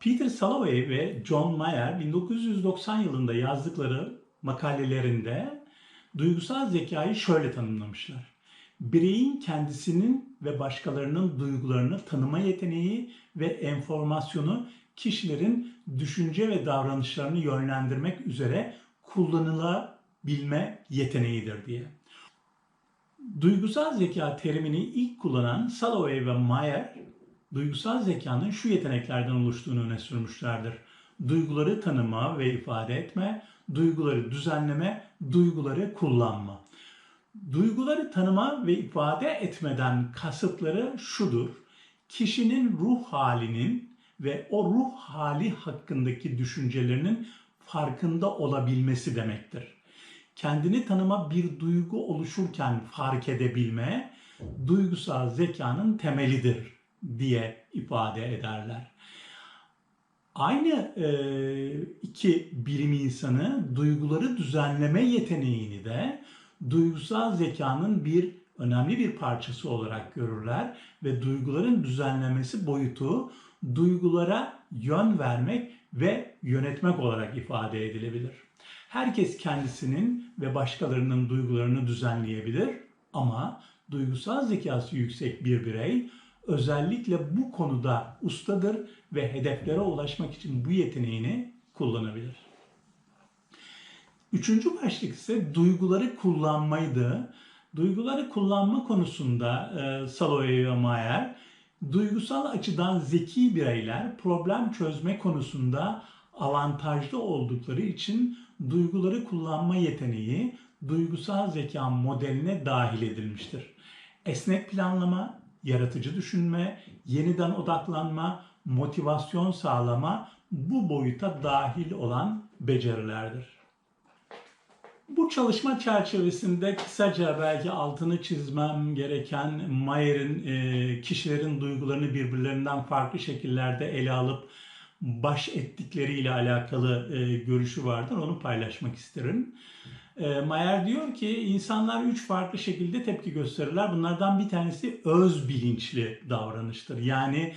Peter Salovey ve John Mayer 1990 yılında yazdıkları makalelerinde duygusal zekayı şöyle tanımlamışlar. Bireyin kendisinin ve başkalarının duygularını tanıma yeteneği ve enformasyonu kişilerin düşünce ve davranışlarını yönlendirmek üzere kullanılabilme yeteneğidir diye. Duygusal zeka terimini ilk kullanan Salovey ve Mayer, duygusal zekanın şu yeteneklerden oluştuğunu öne sürmüşlerdir. Duyguları tanıma ve ifade etme, duyguları düzenleme, duyguları kullanma. Duyguları tanıma ve ifade etmeden kasıtları şudur. Kişinin ruh halinin ve o ruh hali hakkındaki düşüncelerinin farkında olabilmesi demektir. Kendini tanıma bir duygu oluşurken fark edebilme duygusal zekanın temelidir diye ifade ederler. Aynı e, iki bilim insanı duyguları düzenleme yeteneğini de duygusal zekanın bir önemli bir parçası olarak görürler ve duyguların düzenlemesi boyutu duygulara yön vermek ve yönetmek olarak ifade edilebilir. Herkes kendisinin ve başkalarının duygularını düzenleyebilir ama duygusal zekası yüksek bir birey özellikle bu konuda ustadır ve hedeflere ulaşmak için bu yeteneğini kullanabilir. Üçüncü başlık ise duyguları kullanmaydı. Duyguları kullanma konusunda e, Salovey ve Mayer, duygusal açıdan zeki bireyler problem çözme konusunda avantajlı oldukları için duyguları kullanma yeteneği duygusal zeka modeline dahil edilmiştir. Esnek planlama, yaratıcı düşünme, yeniden odaklanma, motivasyon sağlama bu boyuta dahil olan becerilerdir. Bu çalışma çerçevesinde kısaca belki altını çizmem gereken Mayer'in e, kişilerin duygularını birbirlerinden farklı şekillerde ele alıp baş ettikleriyle alakalı e, görüşü vardır. Onu paylaşmak isterim. E, Mayer diyor ki insanlar üç farklı şekilde tepki gösterirler. Bunlardan bir tanesi öz bilinçli davranıştır. Yani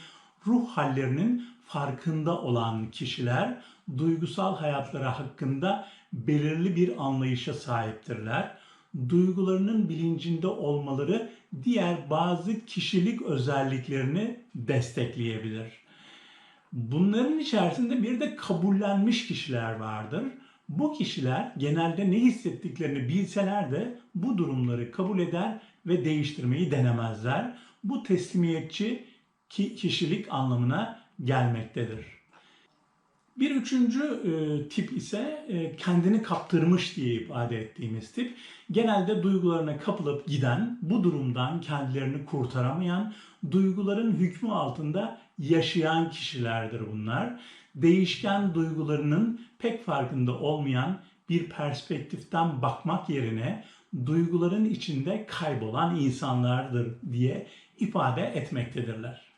ruh hallerinin farkında olan kişiler duygusal hayatları hakkında belirli bir anlayışa sahiptirler. Duygularının bilincinde olmaları diğer bazı kişilik özelliklerini destekleyebilir. Bunların içerisinde bir de kabullenmiş kişiler vardır. Bu kişiler genelde ne hissettiklerini bilseler de bu durumları kabul eder ve değiştirmeyi denemezler. Bu teslimiyetçi kişilik anlamına gelmektedir. Bir üçüncü e, tip ise e, kendini kaptırmış diye ifade ettiğimiz tip. Genelde duygularına kapılıp giden, bu durumdan kendilerini kurtaramayan, duyguların hükmü altında yaşayan kişilerdir bunlar. Değişken duygularının pek farkında olmayan bir perspektiften bakmak yerine duyguların içinde kaybolan insanlardır diye ifade etmektedirler.